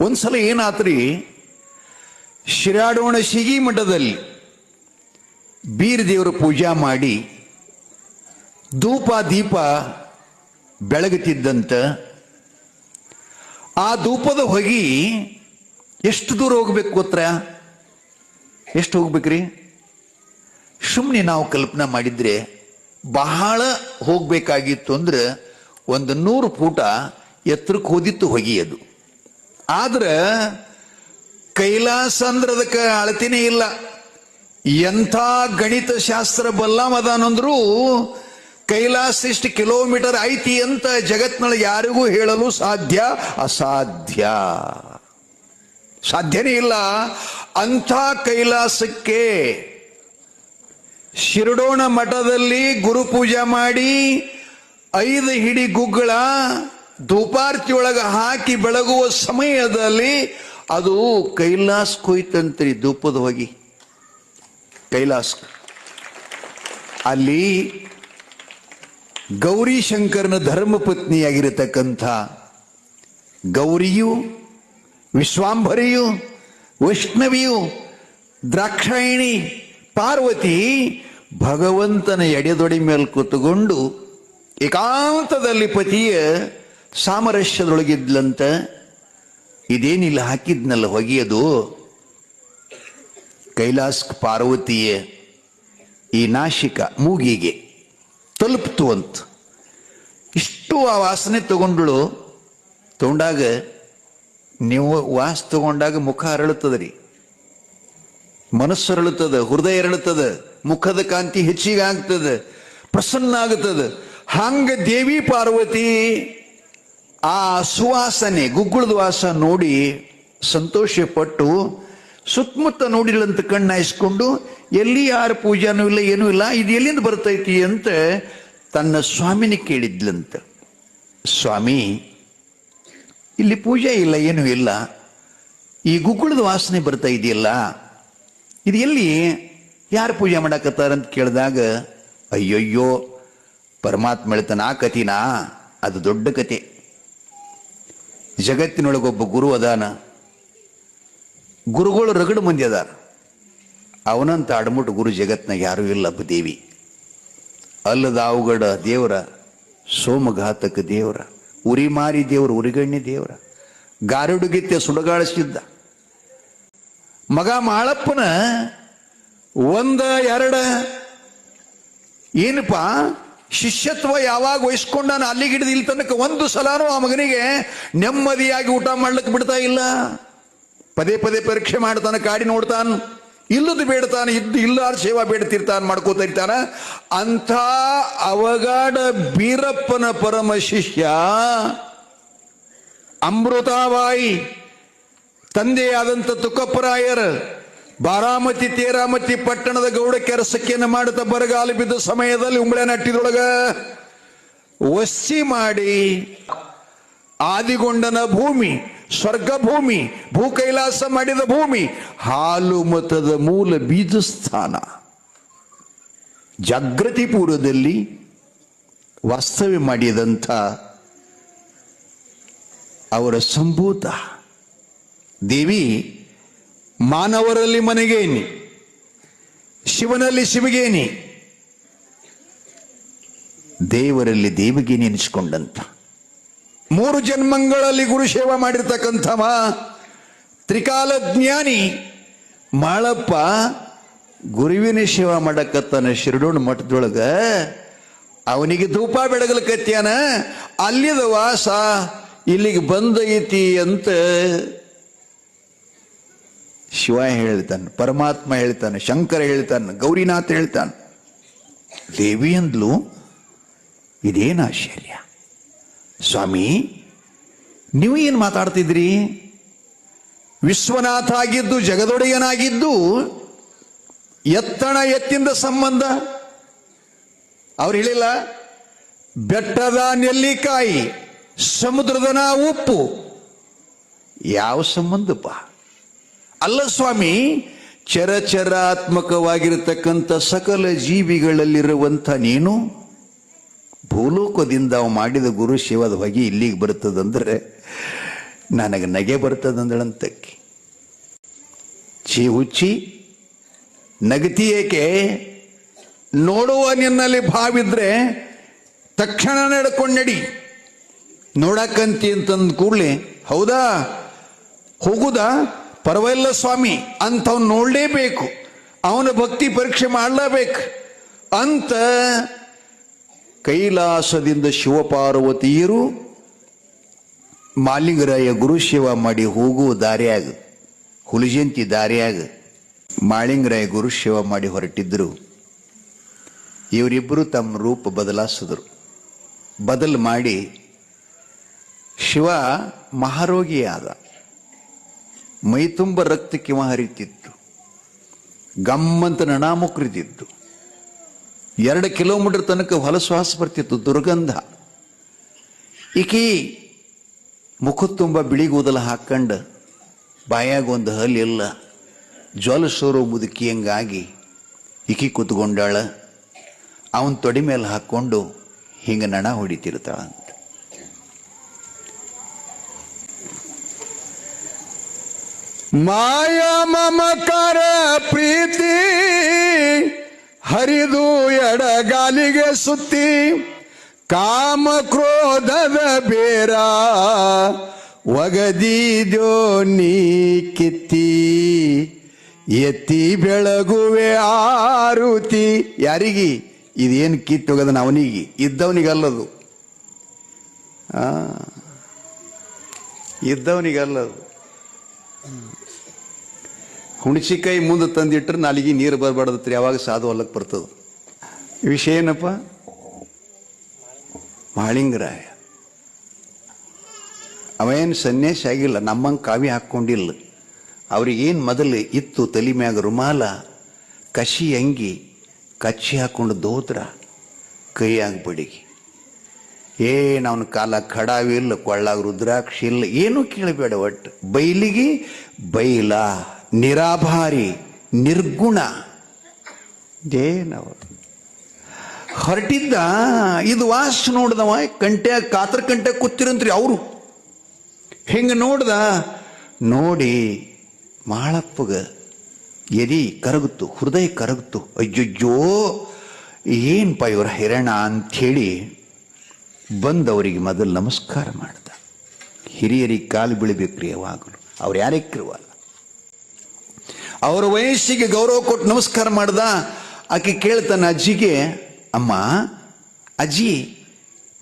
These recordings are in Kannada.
ಒಂದ್ಸಲ ಏನಾತ್ರಿ? ಶಿರಾಡೋಣ ಸಿಗಿ ಮಠದಲ್ಲಿ ಬೀರ್ ದೇವರು ಪೂಜಾ ಮಾಡಿ ಧೂಪ ದೀಪ ಬೆಳಗುತ್ತಿದ್ದಂತ ಆ ಧೂಪದ ಹೊಗಿ ಎಷ್ಟು ದೂರ ಹೋಗ್ಬೇಕು ಗೊತ್ತಾ ಎಷ್ಟು ಹೋಗ್ಬೇಕ್ರಿ? ಸುಮ್ಮನೆ ನಾವು ಕಲ್ಪನೆ ಮಾಡಿದ್ರೆ ಬಹಳ ಹೋಗ್ಬೇಕಾಗಿತ್ತು ಅಂದ್ರೆ ಒಂದು ನೂರು ಫೂಟ ಎತ್ತರಕ್ಕೆ ಹೋದಿತ್ತು ಹೊಗಿ ಅದು. ಆದ್ರೆ ಕೈಲಾಸ ಅಂದ್ರೆ ಅದಕ್ಕೆ ಅಳತಿನೇ ಇಲ್ಲ. ಎಂಥ ಗಣಿತ ಶಾಸ್ತ್ರ ಬಲ್ಲಮದಾನಂದ್ರು ಕೈಲಾಸ ಇಷ್ಟು ಕಿಲೋಮೀಟರ್ ಐತಿ ಅಂತ ಜಗತ್ನೊಳಗೆ ಯಾರಿಗೂ ಹೇಳಲು ಸಾಧ್ಯ? ಅಸಾಧ್ಯ. ಸಾಧ್ಯನೇ ಇಲ್ಲ. ಅಂಥ ಕೈಲಾಸಕ್ಕೆ ಶಿರಡೋಣ ಮಠದಲ್ಲಿ ಗುರುಪೂಜೆ ಮಾಡಿ ಐದು ಹಿಡಿ ಗುಗ್ಗಳ ಧೂಪಾರ್ತಿ ಒಳಗೆ ಹಾಕಿ ಬೆಳಗುವ ಸಮಯದಲ್ಲಿ ಅದು ಕೈಲಾಸ್ ಕೊಯ್ತಂತ್ರಿ ಧೂಪದ ಹೋಗಿ. ಕೈಲಾಸ್. ಅಲ್ಲಿ ಗೌರಿ ಶಂಕರನ ಧರ್ಮಪತ್ನಿಯಾಗಿರತಕ್ಕಂಥ ಗೌರಿಯು, ವಿಶ್ವಾಂಭರಿಯು, ವೈಷ್ಣವಿಯು, ದ್ರಾಕ್ಷಾಯಣಿ, ಪಾರ್ವತಿ ಭಗವಂತನ ಎಡೆದೊಡೆ ಮೇಲೆ ಕೂತುಕೊಂಡು ಏಕಾಂತದಲ್ಲಿ ಪತಿಯ ಸಾಮರಸ್ಯದೊಳಗಿದ್ಲಂತ ಇದೇನಿಲ್ಲ ಹಾಕಿದ್ನಲ್ಲ ಹೊಗೆಯದು? ಕೈಲಾಸ್ ಪಾರ್ವತಿಯ, ಈ ನಾಶಿಕ ಮೂಗಿಗೆ ತಲುಪ್ತು ಅಂತ. ಇಷ್ಟು ಆ ವಾಸನೆ ತಗೊಂಡಳು. ತಗೊಂಡಾಗ ನೀವು ವಾಸ ತಗೊಂಡಾಗ ಮುಖ ಅರಳುತ್ತದೆ ರೀ ಮನಸ್ಸು ಅರಳುತ್ತದೆ, ಹೃದಯ ಅರಳುತ್ತದೆ, ಮುಖದ ಕಾಂತಿ ಹೆಚ್ಚಿಗೆ ಆಗ್ತದೆ, ಪ್ರಸನ್ನ ಆಗುತ್ತದೆ ಹಂಗ ದೇವಿ ಪಾರ್ವತಿ ಆ ಸುವಾಸನೆ, ಗುಗ್ಗುಳದ ವಾಸ ನೋಡಿ ಸಂತೋಷಪಟ್ಟು ಸುತ್ತಮುತ್ತ ನೋಡಿಲ್ಲಂತ ಕಣ್ಣಾಯಿಸ್ಕೊಂಡು ಎಲ್ಲಿ ಯಾರು ಪೂಜಾನೂ ಇಲ್ಲ, ಏನೂ ಇಲ್ಲ, ಇದು ಎಲ್ಲಿಂದ ಬರ್ತೈತಿ ಅಂತ ತನ್ನ ಸ್ವಾಮಿನಿ ಕೇಳಿದ್ಲಂತ. ಸ್ವಾಮಿ, ಇಲ್ಲಿ ಪೂಜೆ ಇಲ್ಲ, ಏನೂ ಇಲ್ಲ. ಈ ಗುಗ್ಗುಳದ ವಾಸನೆ ಬರ್ತಾ ಇದೆಯಲ್ಲ, ಇದು ಎಲ್ಲಿ ಯಾರು ಪೂಜೆ ಮಾಡಕತ್ತಾರಂತ ಕೇಳಿದಾಗ, ಅಯ್ಯಯ್ಯೋ, ಪರಮಾತ್ಮ ಹೇಳ್ತಾನ, ಆ ಕತಿನಾ ಅದು ದೊಡ್ಡ ಕತೆ ಜಗತ್ತಿನೊಳಗೊಬ್ಬ ಗುರು ಅದಾನ. ಗುರುಗಳು ರಗಡು ಮಂದಿ ಅದಾರ. ಅವನಂತ ಅಡಮುಟ್ಟು ಗುರು ಜಗತ್ನಾಗ ಯಾರೂ ಇಲ್ಲ ದೇವಿ. ಅಲ್ಲದ ಅವುಗಡ ದೇವರ, ಸೋಮಘಾತಕ ದೇವರ ಉರಿಮಾರಿ ದೇವರ ಉರಿಗಣ್ಯ ದೇವರ ಗಾರುಡುಗಿತ್ಯ ಸುಡಗಾಳಿಸಿದ್ದ. ಮಗ ಮಾಳಪ್ಪನ ಒಂದ, ಎರಡ, ಏನಪ್ಪ? ಶಿಷ್ಯತ್ವ ಯಾವಾಗ ವಹಿಸ್ಕೊಂಡಾನ ಅಲ್ಲಿಗೆ ಹಿಡಿದು ಇಲ್ಲಿ ತನಕ ಒಂದು ಸಲಾನು ಆ ಮಗನಿಗೆ ನೆಮ್ಮದಿಯಾಗಿ ಊಟ ಮಾಡ್ಲಿಕ್ಕೆ ಬಿಡ್ತಾ ಇಲ್ಲ. ಪದೇ ಪದೇ ಪರೀಕ್ಷೆ ಮಾಡ್ತಾನ, ಕಾಡಿ ನೋಡ್ತಾನ ಇಲ್ಲದು ಬೇಡ್ತಾನೆ, ಇದ್ದು ಇಲ್ಲಾರ ಸೇವಾ ಬೇಡ್ತಿರ್ತಾನ, ಮಾಡ್ಕೋತಾ ಇರ್ತಾನ. ಅಂತ ಅವಗಾಡ ಬೀರಪ್ಪನ ಪರಮ ಶಿಷ್ಯ ಅಮೃತಾಬಾಯಿ, ತಂದೆಯಾದಂಥ ತುಕ್ಕಪ್ಪರಾಯರ್ ಬಾರಾಮತಿ, ತೇರಾಮತಿ ಪಟ್ಟಣದ ಗೌಡ ಕೆಲಸಕ್ಕೆಯನ್ನು ಮಾಡುತ್ತಾ ಬರಗಾಲ ಬಿದ್ದ ಸಮಯದಲ್ಲಿ ಉಂಬಳೆ ನಟ್ಟಿದೊಳಗ ವಸ್ಸಿ ಮಾಡಿ ಆದಿಗೊಂಡನ ಭೂಮಿ ಸ್ವರ್ಗ ಭೂಮಿ ಭೂ ಕೈಲಾಸ ಮಾಡಿದ ಭೂಮಿ, ಹಾಲು ಮತದ ಮೂಲ ಬೀಜ ಸ್ಥಾನ. ಜಾಗೃತಿ ಪೂರ್ವದಲ್ಲಿ ವಾಸ್ತವ್ಯ ಮಾಡಿದಂಥ ಅವರ ಸಂಭೂತ ದೇವಿ ಮಾನವರಲ್ಲಿ ಮನೆಗೇನಿ ಶಿವನಲ್ಲಿ ಶಿವಗೇನಿ ದೇವರಲ್ಲಿ ದೇವಿಗೆ ನೆನೆಸ್ಕೊಂಡಂತ ಮೂರು ಜನ್ಮಗಳಲ್ಲಿ ಗುರು ಸೇವಾ ಮಾಡಿರ್ತಕ್ಕಂಥವ ತ್ರಿಕಾಲ ಜ್ಞಾನಿ ಮಾಳಪ್ಪ ಗುರುವಿನ ಸೇವಾ ಮಾಡಕತ್ತಾನ ಶಿರಡೋಣ ಮಠದೊಳಗ. ಅವನಿಗೆ ಧೂಪ ಬೆಳಗಲಕತ್ಯಾನ ಅಲ್ಲಿದ ವಾಸ ಇಲ್ಲಿಗೆ ಬಂದೈತಿ ಅಂತ ಶಿವ ಹೇಳ್ತಾನೆ, ಪರಮಾತ್ಮ ಹೇಳ್ತಾನೆ, ಶಂಕರ ಹೇಳ್ತಾನೆ, ಗೌರಿನಾಥ್ ಹೇಳ್ತಾನೆ. ದೇವಿ ಅಂದ್ಲು ಇದೇನು ಆಶ್ಚರ್ಯ. ಸ್ವಾಮಿ, ನೀವು ಏನು ಮಾತಾಡ್ತಿದ್ರಿ? ವಿಶ್ವನಾಥ ಆಗಿದ್ದು, ಜಗದೊಡೆಯನಾಗಿದ್ದು, ಎತ್ತಣ ಎತ್ತಿಂದ ಸಂಬಂಧ? ಅವ್ರು ಹೇಳಿಲ್ಲ, ಬೆಟ್ಟದ ನೆಲ್ಲಿಕಾಯಿ, ಸಮುದ್ರದ ಉಪ್ಪು. ಯಾವ ಸಂಬಂಧಪ್ಪ ಅಲ್ಲ ಸ್ವಾಮಿ, ಚರಚರಾತ್ಮಕವಾಗಿರತಕ್ಕಂಥ ಸಕಲ ಜೀವಿಗಳಲ್ಲಿರುವಂಥ ನೀನು, ಭೂಲೋಕದಿಂದ ಅವು ಮಾಡಿದ ಗುರು ಶಿವದ ಹೊಗೆ ಇಲ್ಲಿಗೆ ಬರ್ತದಂದ್ರೆ ನನಗೆ ನಗೆ ಬರ್ತದಂದಳಂತಕ್ಕಿ. ಚಿ ಹುಚ್ಚಿ, ನಗತಿ ಏಕೆ? ನೋಡುವ ನಿನ್ನಲ್ಲಿ ಭಾವಿದ್ರೆ ತಕ್ಷಣ ನಡ್ಕೊಂಡು ನಡಿ. ನೋಡಕ್ಕಂತಿ ಅಂತಂದ ಕೂಡಲೇ, ಹೌದಾ? ಹೋಗುದಾ? ಪರವಾಗಿಲ್ಲ ಸ್ವಾಮಿ, ಅಂಥವ್ನು ನೋಡಲೇಬೇಕು. ಅವನ ಭಕ್ತಿ ಪರೀಕ್ಷೆ ಮಾಡಲೇಬೇಕು. ಅಂತ ಕೈಲಾಸದಿಂದ ಶಿವಪಾರ್ವತಿಯರು ಮಾಲಿಂಗರಾಯ ಗುರು ಶಿವ ಮಾಡಿ ಹೋಗುವ ದಾರಿಯಾಗ ಹುಲಿಜಂತಿ ದಾರಿಯಾಗ ಮಾಳಿಂಗರಾಯ ಗುರು ಶಿವ ಮಾಡಿ ಹೊರಟಿದ್ದರು ಇವರಿಬ್ಬರು ತಮ್ಮ ರೂಪ ಬದಲಾಯಿಸಿದ್ರು. ಬದಲು ಮಾಡಿ ಶಿವ ಮಹಾರೋಗಿಯಾದ. ಮೈ ತುಂಬ ರಕ್ತ ಕಿವ ಹರಿತಿತ್ತು ಗಮ್ಮಂತ ನಣಾಮುಕ್ರಿತಿತ್ತು ಎರಡು ಕಿಲೋಮೀಟರ್ ತನಕ ಹೊಲಶ್ವಾಸ ಬರ್ತಿತ್ತು, ದುರ್ಗಂಧ. ಈಕಿ ಮುಖ ತುಂಬ ಬಿಳಿ ಗೂದಲ ಹಾಕೊಂಡು ಬಾಯಾಗ ಒಂದು ಹಲ್ಲಿಲ್ಲ. ಜ್ವಲ ಸೋರೋ ಮುದುಕಿ ಹಂಗಾಗಿ ಇಕಿ ಕೂತ್ಕೊಂಡಾಳ. ಅವನ ತೊಡಿ ಮೇಲೆ ಹಾಕ್ಕೊಂಡು ಹಿಂಗೆ ನಣ ಹೊಡಿತಿರ್ತಾಳಂತ. ಮಾಯ ಮಮಕಾರ ಪ್ರೀತಿ ಹರಿದು ಎಡಗಾಲಿಗೆ ಸುತ್ತಿ, ಕಾಮ ಕ್ರೋಧದ ಬೇರ ಒಗದಿದ್ಯೋ ನೀ ಕಿತ್ತಿ. ಎತ್ತಿ ಬೆಳಗುವೆ ಆರುತಿ. ಯಾರಿಗಿ? ಇದೇನು ಕಿತ್ತೋಗದ ಅವನಿಗೆ. ಇದ್ದವನಿಗಲ್ಲದು. ಆ, ಇದ್ದವನಿಗಲ್ಲದು. ಹುಣಸಿಕಾಯಿ ಮುಂದೆ ತಂದಿಟ್ರೆ ನಾಲಿಗೆ ನೀರು ಬರಬಾರ್ದತ್ರಿ, ಯಾವಾಗ ಸಾಧು ಹೊಲಕ್ಕೆ ಬರ್ತದೆ. ವಿಷಯ ಏನಪ್ಪ? ಮಾಳಿಂಗರಾಯ. ಅವೇನು ಸನ್ಯಾಸಿ ಆಗಿಲ್ಲ, ನಮ್ಮಂಗೆ ಕಾವಿ ಹಾಕ್ಕೊಂಡಿಲ್ಲ ಅವ್ರಿಗೇನು ಮೊದಲು ಇತ್ತು ತಲೆ ಮ್ಯಾಗ ರುಮಾಲ ಕಸಿ ಅಂಗಿ, ಕಚ್ಚಿ ಹಾಕ್ಕೊಂಡು ದೋತ್ರ, ಕೈಯಾಗ ಬಡಿಗೆ. ಏನು ಅವನ ಕಾಲ ಖಡಾವಿಲ್ಲ ಕೊಳ್ಳಾಗ ರುದ್ರಾಕ್ಷಿ ಇಲ್ಲ. ಏನೂ ಕೇಳಬೇಡ ಒಟ್ಟು ಬೈಲಿಗೆ, ಬೈಲ, ನಿರಾಭಾರಿ, ನಿರ್ಗುಣ. ಏನವ ಹೊರಟಿದ್ದ, ಇದು ವಾಸ್ ನೋಡ್ದವ ಕಂಟೆ ಕಾತರ ಕಂಟೆ ಕೂತಿರಂತ್ರಿ ಅವರು. ಹಿಂಗೆ ನೋಡ್ದ, ನೋಡಿ, ಮಾಳಪ್ಪಗ ಎದಿ ಕರಗುತ್ತು, ಹೃದಯ ಕರಗುತ್ತು. ಅಯ್ಯಯ್ಯೋ ಏನಪ್ಪ ಇವ್ರ ಹಿರಣ ಅಂಥೇಳಿ ಬಂದವರಿಗೆ ಮೊದಲು ನಮಸ್ಕಾರ ಮಾಡ್ದ. ಹಿರಿಯರಿಗೆ ಕಾಲು ಬೀಳಬೇಕ್ರಿ ಯಾವಾಗಲೂ ಅವ್ರು ಯಾರಕ್ಕಿರುವಲ್ಲ ಅವರ ವಯಸ್ಸಿಗೆ ಗೌರವ ಕೊಟ್ಟು ನಮಸ್ಕಾರ ಮಾಡ್ದ, ಆಕೆ ಕೇಳ್ತಾನೆ, ಅಜ್ಜಿಗೆ, ಅಮ್ಮ, ಅಜ್ಜಿ,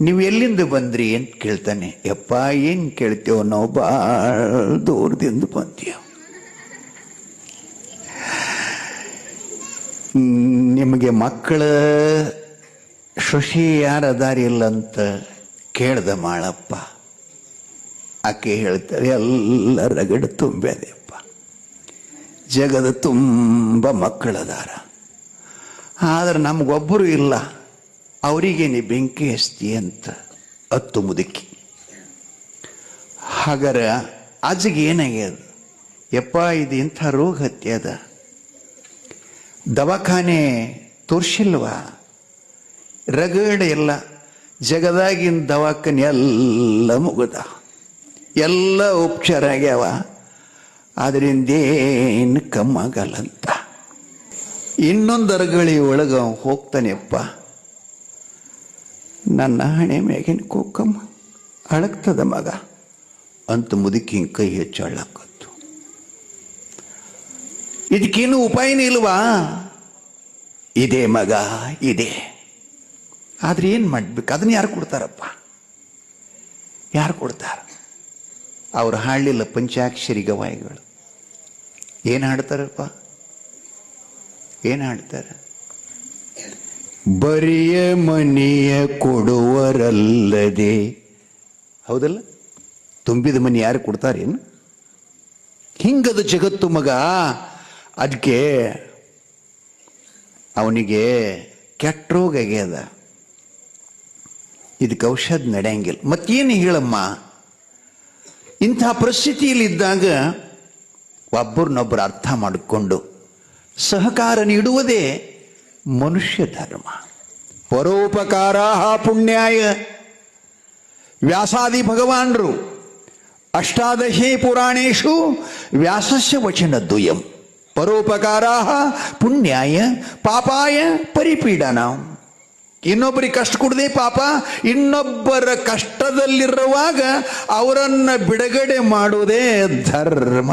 ನೀವು ಎಲ್ಲಿಂದ ಬಂದ್ರಿ? ಅಂತ ಕೇಳ್ತಾನೆ, ಯಪ್ಪ, ಏನು ಕೇಳ್ತೇವ ನಾವು ಭಾಳ ದೂರದಿಂದ ಬಂದ್ಯ? ನಿಮಗೆ ಮಕ್ಕಳ ಶಶಿ ಇಲ್ಲ ಅಂತ ಕೇಳ್ದ ಮಾಳಪ್ಪ. ಆಕೆ ಹೇಳ್ತಾರೆ ಎಲ್ಲ ರಗಡ ತುಂಬ್ಯಾದೆಪ್ಪ ಜಗದ ತುಂಬ ಮಕ್ಕಳದಾರ ಆದ್ರೆ ನಮಗೊಬ್ಬರು ಇಲ್ಲ. ಅವರಿಗೇನೆ ಬೆಂಕಿ ಹಸ್ತಿ ಅಂತ ಹತ್ತು ಮುದುಕಿ. ಹಾಗರ ಅಜ್ಜಿಗೆ ಏನಾಗ್ಯದ? ಯಪ್ಪ, ಇದು ಇಂಥ ರೋಗ ಹತ್ಯದ ದವಾಖಾನೆ ತೋರ್ಸಿಲ್ವಾ? ರಗಡ ಎಲ್ಲ, ಜಗದಾಗಿನ ದವಾಖಾನೆ ಎಲ್ಲ ಮುಗುದ. ಎಲ್ಲ ಉಪಚಾರ ಆಗ್ಯಾವ ಅದರಿಂದ ಏನು ಕಮ್ಮಾಗಲ್ಲಂತ ಇನ್ನೊಂದು ಅರಗಳಿ ಒಳಗ ಹೋಗ್ತಾನೆಪ್ಪ. ನನ್ನ ಹಣೆ ಮ್ಯಾಗಿನ ಕೋಕಮ್ಮ, ಅಳಗ್ತದ ಮಗ. ಅಂತ ಮುದುಕಿ ಕೈ ಹೆಚ್ಚು ಅಳ್ಳಕ್ಕತ್ತು ಇದಕ್ಕೇನು ಉಪಾಯನೇ ಇಲ್ವಾ? ಇದೆ ಮಗ, ಇದೆ. ಆದ್ರೆ ಏನು ಮಾಡ್ಬೇಕು? ಅದನ್ನ ಯಾರು ಕೊಡ್ತಾರಪ್ಪ? ಯಾರು ಕೊಡ್ತಾರ? ಅವ್ರು ಹಾಡಲಿಲ್ಲ ಪಂಚಾಕ್ಷರಿ ಗವಾಯಿಗಳು. ಏನು ಹಾಡ್ತಾರಪ್ಪ? ಏನು ಹಾಡ್ತಾರೆ? ಬರಿಯ ಮನೆಯ ಕೊಡುವರಲ್ಲದೆ. ಹೌದಲ್ಲ? ತುಂಬಿದ ಮನೆ ಯಾರು ಕೊಡ್ತಾರೇನು? ಹಿಂಗದ ಜಗತ್ತು ಮಗ ಅದಕ್ಕೆ ಅವನಿಗೆ ಕೆಟ್ಟ ರೋಗ ಇದಕ್ಕೆ ಔಷಧ ನಡೆಯಂಗಿಲ್ಲ. ಮತ್ತೇನು ಹೇಳಮ್ಮ? ಇಂಥ ಪರಿಸ್ಥಿತಿಯಲ್ಲಿದ್ದಾಗ ಒಬ್ಬರನ್ನೊಬ್ಬರು ಅರ್ಥ ಮಾಡಿಕೊಂಡು ಸಹಕಾರ ನೀಡುವುದೇ ಮನುಷ್ಯ ಧರ್ಮ. ಪರೋಪಕಾರ ಪುಣ್ಯಾಯ. ವ್ಯಾಸಾದಿ ಭಗವಾನರು, ಅಷ್ಟಾದಶೇ ಪುರಾಣೇಶು, ವ್ಯಾಸಸ್ಯ ವಚನ ದ್ವಯಂ. ಪರೋಪಕಾರಾ ಪುಣ್ಯಾಯ, ಪಾಪಾಯ ಪರಿಪೀಡನ. ಇನ್ನೊಬ್ಬರಿಗೆ ಕಷ್ಟ ಕೊಡದೆ ಪಾಪ. ಇನ್ನೊಬ್ಬರ ಕಷ್ಟದಲ್ಲಿರುವಾಗ ಅವರನ್ನು ಬಿಡುಗಡೆ ಮಾಡುವುದೇ ಧರ್ಮ.